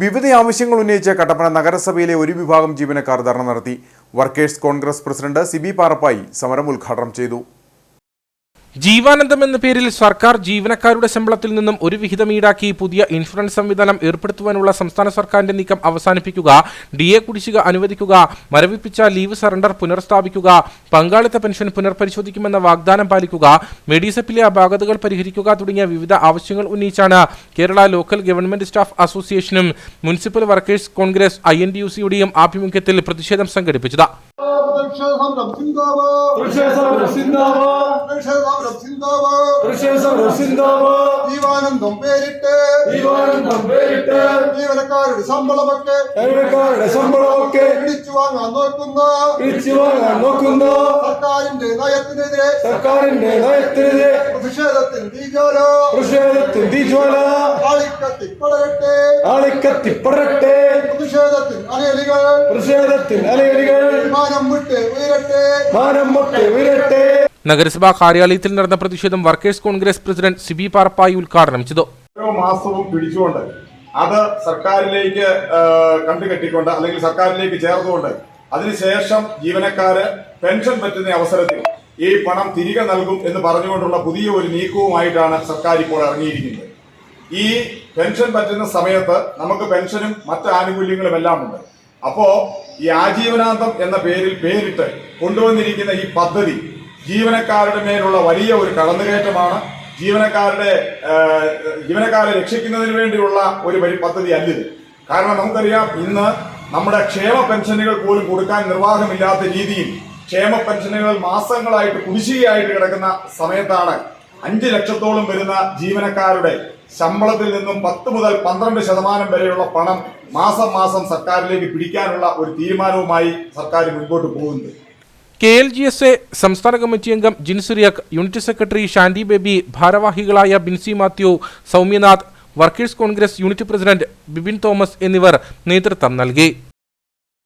വിവിധ ആവശ്യങ്ങൾ ഉന്നയിച്ച് കട്ടപ്പന നഗരസഭയിലെ ഒരു വിഭാഗം ജീവനക്കാർ ധർണ നടത്തി. Workers congress president Sibi Parappayi സമരം ഉദ്ഘാടനം ചെയ്തു. ജീവാനന്ദം എന്ന പേരിൽ സർക്കാർ ജീവനക്കാരുടെ ശമ്പളത്തിൽ നിന്നും ഒരു വിഹിതം ഈടാക്കി പുതിയ ഇൻഷുറൻസ് സംവിധാനം ഏർപ്പെടുത്തുവാനുള്ള സംസ്ഥാന സർക്കാരിന്റെ നീക്കം അവസാനിപ്പിക്കുക ഡി എ കുടിശ്ശിക അനുവദിക്കുക മരവിപ്പിച്ച ലീവ് സറണ്ടർ പുനഃസ്ഥാപിക്കുക പങ്കാളിത്ത പെൻഷൻ പുനർപരിശോധിക്കുമെന്ന വാഗ്ദാനം പാലിക്കുക മെഡീസപ്പിലെ അപാകതകൾ പരിഹരിക്കുക തുടങ്ങിയ വിവിധ ആവശ്യങ്ങൾ ഉന്നയിച്ചാണ് കേരള ലോക്കൽ ഗവൺമെന്റ് സ്റ്റാഫ് അസോസിയേഷനും municipal workers congress I N D U സിയുടെയും ആഭിമുഖ്യത്തിൽ പ്രതിഷേധം സംഘടിപ്പിച്ചത്. ജീവാനന്ദം പേരിട്ട്. ജീവാനന്ദം പേരിട്ട്. ജീവനക്കാരുടെ ശമ്പളമൊക്കെ ജീവനക്കാരുടെ ശമ്പളമൊക്കെ പിടിച്ചു വാങ്ങാൻ നോക്കുന്ന പിരിച്ചു വാങ്ങാൻ നോക്കുന്ന സർക്കാരിന്റെ നയത്തിനെതിരെ സർക്കാരിന്റെ നയത്തിനെതിരെ പ്രതിഷേധത്തിൽ തീജോല പ്രതിഷേധത്തിൽ തീജ്വാല. ആളിക്കത്തിപ്പടരട്ടെ പ്രതിഷേധത്തിൽ അലയലികൾ പ്രതിഷേധത്തിൽ അലയലികൾ മാനം വിട്ട് ഉയരട്ടെ. മാനം വിട്ട് ഉയരട്ടെ. നഗരസഭാ കാര്യാലയത്തിൽ നടന്ന പ്രതിഷേധം workers congress president Sibi Parappayi ഉദ്ഘാടനം ചെയ്തു. ഓരോ മാസവും പിടിച്ചുകൊണ്ട് അത് സർക്കാരിലേക്ക് കണ്ടുകെട്ടിക്കൊണ്ട് അല്ലെങ്കിൽ സർക്കാരിലേക്ക് ചേർത്തുകൊണ്ട് അതിനുശേഷം ജീവനക്കാര് പെൻഷൻ പറ്റുന്ന അവസരത്തിൽ ഈ പണം തിരികെ നൽകും എന്ന് പറഞ്ഞുകൊണ്ടുള്ള പുതിയ ഒരു നീക്കവുമായിട്ടാണ് സർക്കാർ ഇപ്പോൾ ഇറങ്ങിയിരിക്കുന്നത്. ഈ പെൻഷൻ പറ്റുന്ന സമയത്ത് നമുക്ക് പെൻഷനും മറ്റ് ആനുകൂല്യങ്ങളും എല്ലാം ഉണ്ട്. അപ്പോ ഈ ആജീവനാന്തം എന്ന പേരിൽ പേരിട്ട് കൊണ്ടുവന്നിരിക്കുന്ന ഈ പദ്ധതി ജീവനക്കാരുടെ മേലുള്ള വലിയ ഒരു കടന്നുകയറ്റമാണ്. ജീവനക്കാരുടെ ജീവനക്കാരെ രക്ഷിക്കുന്നതിന് വേണ്ടിയുള്ള ഒരു പദ്ധതി അല്ലിത്. കാരണം നമുക്കറിയാം ഇന്ന് നമ്മുടെ ക്ഷേമ പെൻഷനുകൾ പോലും കൊടുക്കാൻ നിർവാഹമില്ലാത്ത രീതിയിൽ ക്ഷേമ പെൻഷനുകൾ മാസങ്ങളായിട്ട് കുടിശ്ശികയായിട്ട് കിടക്കുന്ന സമയത്താണ് അഞ്ച് ലക്ഷത്തോളം വരുന്ന ജീവനക്കാരുടെ ശമ്പളത്തിൽ നിന്നും പത്ത് മുതൽ പന്ത്രണ്ട് ശതമാനം വരെയുള്ള പണം മാസം മാസം സർക്കാരിലേക്ക് പിടിക്കാനുള്ള ഒരു തീരുമാനവുമായി സർക്കാർ മുൻപോട്ട് പോകുന്നത്. K L G S A സംസ്ഥാന കമ്മിറ്റി അംഗം ജിൻസുറിയക് യൂണിറ്റ് സെക്രട്ടറി ഷാന്തി ബേബി ഭാരവാഹികളായ Binsy Mathew Soumyanath workers congress unit president Bibin Thomas എന്നിവർ നേതൃത്വം നൽകി.